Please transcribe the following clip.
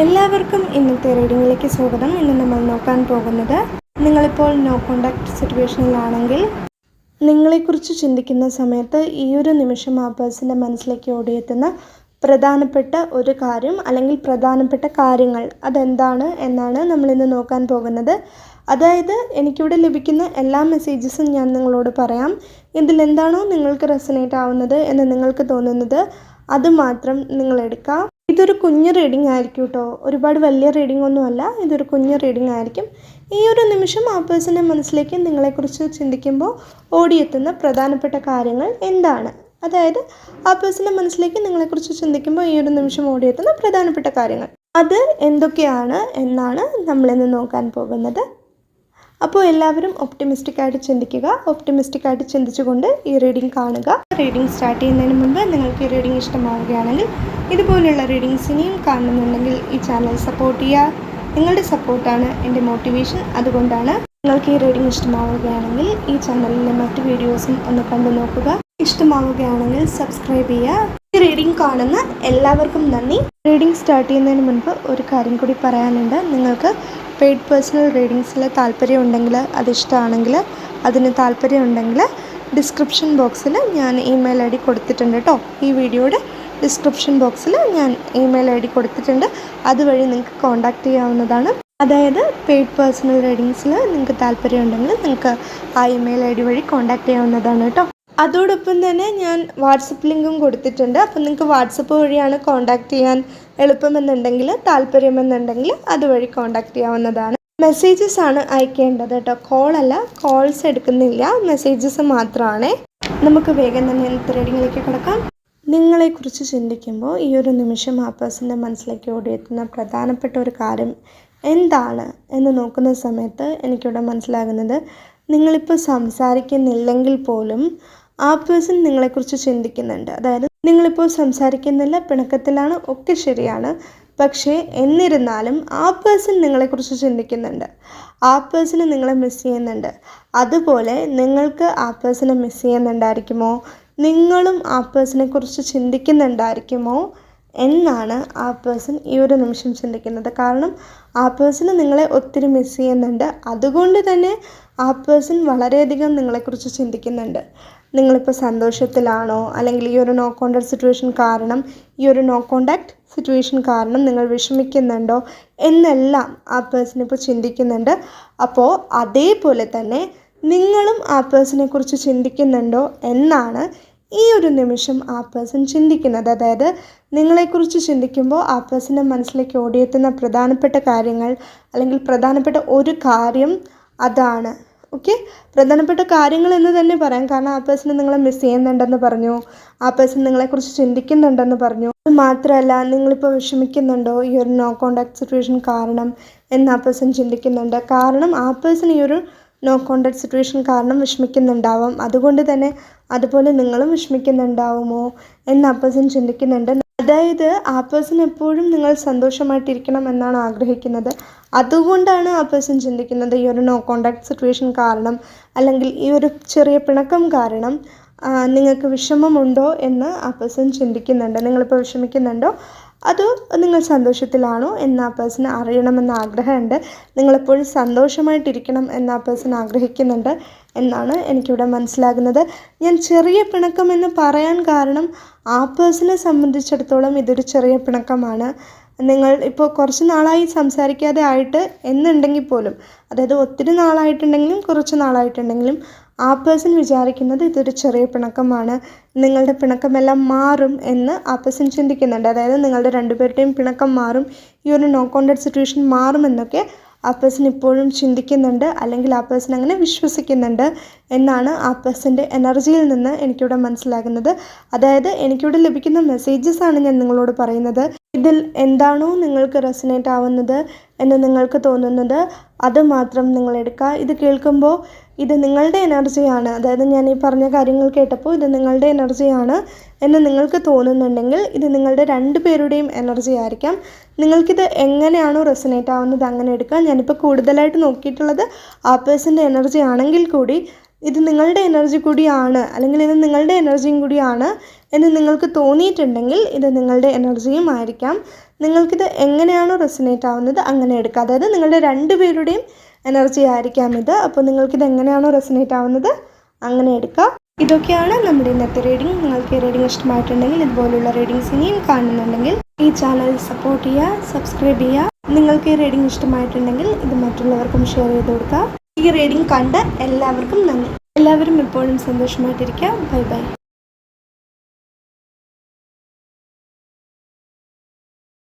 എല്ലാവർക്കും ഇന്നത്തെ റീഡിങ്ങിലേക്ക് സ്വാഗതം. ഇന്ന് നമ്മൾ നോക്കാൻ പോകുന്നത് നിങ്ങളിപ്പോൾ നോ കോണ്ടാക്ട് സിറ്റുവേഷനിലാണെങ്കിൽ നിങ്ങളെക്കുറിച്ച് ചിന്തിക്കുന്ന സമയത്ത് ഈ ഒരു നിമിഷം ആ പേഴ്സന്റെ മനസ്സിലേക്ക് ഓടിയെത്തുന്ന പ്രധാനപ്പെട്ട ഒരു കാര്യം അല്ലെങ്കിൽ പ്രധാനപ്പെട്ട കാര്യങ്ങൾ അതെന്താണ് എന്നാണ് നമ്മളിന്ന് നോക്കാൻ പോകുന്നത്. അതായത് എനിക്കിവിടെ ലഭിക്കുന്ന എല്ലാ മെസ്സേജസും ഞാൻ നിങ്ങളോട് പറയാം. ഇതിലെന്താണോ നിങ്ങൾക്ക് റെസനേറ്റ് ആവുന്നത് എന്ന് നിങ്ങൾക്ക് തോന്നുന്നത്. അത് മാത്രം നിങ്ങൾ എടുക്കാം ഇതൊരു കുഞ്ഞ് റീഡിംഗ് ആയിരിക്കും കേട്ടോ ഒരുപാട് വലിയ റീഡിംഗ് ഒന്നുമല്ല ഇതൊരു കുഞ്ഞ് റീഡിംഗ് ആയിരിക്കും. ഈ ഒരു നിമിഷം ആ പേഴ്സന്റെ മനസ്സിലേക്ക് നിങ്ങളെക്കുറിച്ച് ചിന്തിക്കുമ്പോൾ ഓടിയെത്തുന്ന പ്രധാനപ്പെട്ട കാര്യങ്ങൾ എന്താണ്? അതായത് ആ പേഴ്സന്റെ മനസ്സിലേക്ക് നിങ്ങളെക്കുറിച്ച് ചിന്തിക്കുമ്പോൾ ഈ ഒരു നിമിഷം ഓടിയെത്തുന്ന പ്രധാനപ്പെട്ട കാര്യങ്ങൾ. അത് എന്തൊക്കെയാണ് എന്നാണ് നമ്മളിന്ന് നോക്കാൻ പോകുന്നത്. അപ്പോൾ എല്ലാവരും ഒപ്റ്റിമിസ്റ്റിക് ആയിട്ട് ചിന്തിക്കുക. ഒപ്റ്റിമിസ്റ്റിക് ആയിട്ട് ചിന്തിച്ചുകൊണ്ട് ഈ റീഡിംഗ് കാണുക. റീഡിംഗ് സ്റ്റാർട്ട് ചെയ്യുന്നതിന് മുമ്പ് നിങ്ങൾക്ക് ഈ റീഡിംഗ് ഇഷ്ടമാവുകയാണെങ്കിൽ ഇതുപോലെയുള്ള റീഡിങ്സ് ഇനിയും കാണുന്നുണ്ടെങ്കിൽ ഈ ചാനൽ സപ്പോർട്ട് ചെയ്യുക. നിങ്ങളുടെ സപ്പോർട്ടാണ് എന്റെ മോട്ടിവേഷൻ അതുകൊണ്ടാണ് നിങ്ങൾക്ക് ഈ റീഡിംഗ് ഇഷ്ടമാവുകയാണെങ്കിൽ ഈ ചാനലിലെ മറ്റ് വീഡിയോസും ഒന്ന് കണ്ടു നോക്കുക. ഇഷ്ടമാവുകയാണെങ്കിൽ സബ്സ്ക്രൈബ് ചെയ്യുക. ഈ റീഡിംഗ് കാണുന്ന എല്ലാവർക്കും നന്ദി. റീഡിംഗ് സ്റ്റാർട്ട് ചെയ്യുന്നതിന് മുൻപ് ഒരു കാര്യം കൂടി പറയാനുണ്ട്. നിങ്ങൾക്ക് പെയ്ഡ് പേഴ്സണൽ റീഡിങ്സിൽ താല്പര്യമുണ്ടെങ്കിൽ അതിഷ്ടമാണെങ്കിൽ അതിന് താല്പര്യമുണ്ടെങ്കിൽ ഡിസ്ക്രിപ്ഷൻ ബോക്സിൽ ഞാൻ ഇമെയിൽ ഐ ഡി കൊടുത്തിട്ടുണ്ട് കേട്ടോ. ഈ വീഡിയോയുടെ ഡിസ്ക്രിപ്ഷൻ ബോക്സിൽ ഞാൻ ഇമെയിൽ ഐ ഡി കൊടുത്തിട്ടുണ്ട്. അതുവഴി നിങ്ങൾക്ക് കോൺടാക്റ്റ് ചെയ്യാവുന്നതാണ്. അതായത് പെയ്ഡ് പേഴ്സണൽ റീഡിങ്സിൽ നിങ്ങൾക്ക് താല്പര്യമുണ്ടെങ്കിൽ നിങ്ങൾക്ക് ആ ഇമെയിൽ ഐ ഡി വഴി കോൺടാക്റ്റ് ചെയ്യാവുന്നതാണ് കേട്ടോ. അതോടൊപ്പം തന്നെ ഞാൻ വാട്സപ്പ് ലിങ്കും കൊടുത്തിട്ടുണ്ട്. അപ്പം നിങ്ങൾക്ക് വാട്സപ്പ് വഴിയാണ് കോൺടാക്റ്റ് ചെയ്യാൻ എളുപ്പമെന്നുണ്ടെങ്കിൽ താല്പര്യമെന്നുണ്ടെങ്കിൽ അതുവഴി കോൺടാക്റ്റ് ചെയ്യാവുന്നതാണ്. മെസ്സേജസ് ആണ് അയക്കേണ്ടത് കേട്ടോ. കോളല്ല കോൾസ് എടുക്കുന്നില്ല. മെസ്സേജസ് മാത്രമാണ് നമുക്ക് വേഗം തന്നെ ത്രേഡിങ്ങിലേക്ക് കിടക്കാം. നിങ്ങളെക്കുറിച്ച് ചിന്തിക്കുമ്പോൾ ഈ ഒരു നിമിഷം ആ പേഴ്സന്റെ മനസ്സിലേക്ക് ഓടിയെത്തുന്ന പ്രധാനപ്പെട്ട ഒരു കാര്യം എന്താണ് എന്ന് നോക്കുന്ന സമയത്ത് എനിക്കിവിടെ മനസ്സിലാകുന്നത് നിങ്ങളിപ്പോൾ സംസാരിക്കുന്നില്ലെങ്കിൽ പോലും ആ പേഴ്സൺ നിങ്ങളെക്കുറിച്ച് ചിന്തിക്കുന്നുണ്ട്. അതായത് നിങ്ങളിപ്പോൾ സംസാരിക്കുന്നില്ല പിണക്കത്തിലാണ് ഒക്കെ ശരിയാണ്. പക്ഷേ എന്നിരുന്നാലും ആ പേഴ്സൺ നിങ്ങളെക്കുറിച്ച് ചിന്തിക്കുന്നുണ്ട്. ആ പേഴ്സണ് നിങ്ങളെ മിസ് ചെയ്യുന്നുണ്ട്. അതുപോലെ നിങ്ങൾക്ക് ആ പേഴ്സണെ മിസ് ചെയ്യുന്നുണ്ടായിരിക്കുമോ? നിങ്ങളും ആ പേഴ്സണെ കുറിച്ച് ചിന്തിക്കുന്നുണ്ടായിരിക്കുമോ? എന്നാണ് ആ പേഴ്സൺ ഈ ഒരു നിമിഷം ചിന്തിക്കുന്നത്. കാരണം ആ പേഴ്സണ് നിങ്ങളെ ഒത്തിരി മിസ് ചെയ്യുന്നുണ്ട്. അതുകൊണ്ട് തന്നെ ആ പേഴ്സൺ വളരെയധികം നിങ്ങളെക്കുറിച്ച് ചിന്തിക്കുന്നുണ്ട്. നിങ്ങളിപ്പോൾ സന്തോഷത്തിലാണോ? അല്ലെങ്കിൽ ഈ ഒരു നോ കോണ്ടാക്ട് സിറ്റുവേഷൻ കാരണം ഈ ഒരു നോ കോണ്ടാക്ട് സിറ്റുവേഷൻ കാരണം നിങ്ങൾ വിഷമിക്കുന്നുണ്ടോ എന്നെല്ലാം ആ പേഴ്സൺ ഇപ്പോൾ ചിന്തിക്കുന്നുണ്ട്. അപ്പോൾ അതേപോലെ തന്നെ നിങ്ങളും ആ പേഴ്സണെ കുറിച്ച് ചിന്തിക്കുന്നുണ്ടോ എന്നാണ് ഈ ഒരു നിമിഷം ആ പേഴ്സൺ ചിന്തിക്കുന്നത്. അതായത് നിങ്ങളെക്കുറിച്ച് ചിന്തിക്കുമ്പോൾ ആ പേഴ്സന്റെ മനസ്സിലേക്ക് ഓടിയെത്തുന്ന പ്രധാനപ്പെട്ട കാര്യങ്ങൾ അല്ലെങ്കിൽ പ്രധാനപ്പെട്ട ഒരു കാര്യം അതാണ്. ഓക്കെ പ്രധാനപ്പെട്ട കാര്യങ്ങൾ എന്ന് തന്നെ പറയാം. കാരണം ആ പേഴ്സൺ നിങ്ങളെ മിസ് ചെയ്യുന്നുണ്ടെന്ന് പറഞ്ഞു. ആ പേഴ്സൺ നിങ്ങളെക്കുറിച്ച് ചിന്തിക്കുന്നുണ്ടെന്ന് പറഞ്ഞു. അത് മാത്രമല്ല നിങ്ങളിപ്പോൾ വിഷമിക്കുന്നുണ്ടോ? ഈ ഒരു നോ കോണ്ടാക്ട് സിറ്റുവേഷൻ കാരണം എന്ന് ആ പേഴ്സൺ ചിന്തിക്കുന്നുണ്ട്. കാരണം ആ പേഴ്സൺ ഈ ഒരു നോ കോണ്ടാക്ട് സിറ്റുവേഷൻ കാരണം വിഷമിക്കുന്നുണ്ടാവാം. അതുകൊണ്ട് തന്നെ അതുപോലെ നിങ്ങളും വിഷമിക്കുന്നുണ്ടാവുമോ എന്ന് ആ പേഴ്സൺ ചിന്തിക്കുന്നുണ്ട്. അതായത് ആ പേഴ്സൺ എപ്പോഴും നിങ്ങൾ സന്തോഷമായിട്ടിരിക്കണം എന്നാണ് ആഗ്രഹിക്കുന്നത്. അതുകൊണ്ടാണ് ആ പേഴ്സൺ ചിന്തിക്കുന്നത് ഈ ഒരു നോ കോണ്ടാക്ട് സിറ്റുവേഷൻ കാരണം അല്ലെങ്കിൽ ഈ ഒരു ചെറിയ പിണക്കം കാരണം നിങ്ങൾക്ക് വിഷമമുണ്ടോ എന്ന് ആ പേഴ്സൺ ചിന്തിക്കുന്നുണ്ട്. നിങ്ങളിപ്പോൾ വിഷമിക്കുന്നുണ്ടോ? അതോ നിങ്ങൾ സന്തോഷത്തിലാണോ എന്ന് ആ പേഴ്സൺ അറിയണമെന്ന് ആഗ്രഹമുണ്ട്. നിങ്ങളെപ്പോഴും സന്തോഷമായിട്ടിരിക്കണം എന്ന് ആ പേഴ്സൺ ആഗ്രഹിക്കുന്നുണ്ട് എന്നാണ് എനിക്കിവിടെ മനസ്സിലാകുന്നത്. ഞാൻ ചെറിയ പിണക്കം എന്ന് പറയാൻ കാരണം ആ പേഴ്സണെ സംബന്ധിച്ചിടത്തോളം ഇതൊരു ചെറിയ പിണക്കമാണ്. നിങ്ങൾ ഇപ്പോൾ കുറച്ച് നാളായി സംസാരിക്കാതെ ആയിട്ട് എന്നുണ്ടെങ്കിൽ പോലും അതായത് ഒത്തിരി നാളായിട്ടുണ്ടെങ്കിലും കുറച്ച് നാളായിട്ടുണ്ടെങ്കിലും ആ പേഴ്സൺ വിചാരിക്കുന്നത് ഇതൊരു ചെറിയ പിണക്കമാണ്. നിങ്ങളുടെ പിണക്കമെല്ലാം മാറും എന്ന് ആ പേഴ്സൺ ചിന്തിക്കുന്നുണ്ട്. അതായത് നിങ്ങളുടെ രണ്ടുപേരുടെയും പിണക്കം മാറും ഈ ഒരു നോ കോണ്ടാക്ട് സിറ്റുവേഷൻ മാറുമെന്നൊക്കെ ആ പേഴ്സൺ ഇപ്പോഴും ചിന്തിക്കുന്നുണ്ട് അല്ലെങ്കിൽ ആ പേഴ്സൺ അങ്ങനെ വിശ്വസിക്കുന്നുണ്ട് എന്നാണ് ആ പേഴ്സന്റെ എനർജിയിൽ നിന്ന് എനിക്കിവിടെ മനസ്സിലാകുന്നത്. അതായത് എനിക്കിവിടെ ലഭിക്കുന്ന മെസ്സേജസ് ആണ് ഞാൻ നിങ്ങളോട് പറയുന്നത്. ഇതിൽ എന്താണോ നിങ്ങൾക്ക് റെസനേറ്റ് ആവുന്നത് എന്ന് നിങ്ങൾക്ക് തോന്നുന്നത് അത് മാത്രം നിങ്ങൾ എടുക്കുക. ഇത് കേൾക്കുമ്പോൾ ഇത് നിങ്ങളുടെ എനർജിയാണ്. അതായത് ഞാൻ ഈ പറഞ്ഞ കാര്യങ്ങൾ കേട്ടപ്പോൾ ഇത് നിങ്ങളുടെ എനർജിയാണ് എന്ന് നിങ്ങൾക്ക് തോന്നുന്നുണ്ടെങ്കിൽ ഇത് നിങ്ങളുടെ രണ്ട് പേരുടെയും എനർജി ആയിരിക്കാം. നിങ്ങൾക്കിത് എങ്ങനെയാണോ റെസനേറ്റ് ആവുന്നത് അങ്ങനെ എടുക്കാം. ഞാനിപ്പോൾ കൂടുതലായിട്ട് നോക്കിയിട്ടുള്ളത് ആ പേഴ്സന്റെ എനർജി ആണെങ്കിൽ കൂടി ഇത് നിങ്ങളുടെ എനർജി കൂടിയാണ് അല്ലെങ്കിൽ ഇത് നിങ്ങളുടെ എനർജിയും കൂടിയാണ് എന്ന് നിങ്ങൾക്ക് തോന്നിയിട്ടുണ്ടെങ്കിൽ ഇത് നിങ്ങളുടെ എനർജിയും ആയിരിക്കാം. നിങ്ങൾക്കിത് എങ്ങനെയാണോ റെസിനേറ്റ് ആവുന്നത് അങ്ങനെ എടുക്കുക. അതായത് നിങ്ങളുടെ രണ്ടുപേരുടെയും എനർജി ആയിരിക്കാം ഇത്. അപ്പോൾ നിങ്ങൾക്കിത് എങ്ങനെയാണോ റെസിനേറ്റ് ആവുന്നത് അങ്ങനെ എടുക്കുക. ഇതൊക്കെയാണ് നമ്മുടെ ഇന്നത്തെ റീഡിംഗ് നിങ്ങൾക്ക് റീഡിംഗ് ഇഷ്ടമായിട്ടുണ്ടെങ്കിൽ ഇതുപോലുള്ള റീഡിങ്സ് ഇനിയും കാണുന്നുണ്ടെങ്കിൽ ഈ ചാനൽ സപ്പോർട്ട് ചെയ്യുക സബ്സ്ക്രൈബ് ചെയ്യുക. നിങ്ങൾക്ക് ഈ റീഡിംഗ് ഇഷ്ടമായിട്ടുണ്ടെങ്കിൽ ഇത് മറ്റുള്ളവർക്കും ഷെയർ ചെയ്ത് കൊടുക്കുക. ഈ റീഡിംഗ് കണ്ട എല്ലാവർക്കും നന്ദി. എല്ലാവരും എപ്പോഴും സന്തോഷമായിട്ടിരിക്കുക ബൈ ബൈ.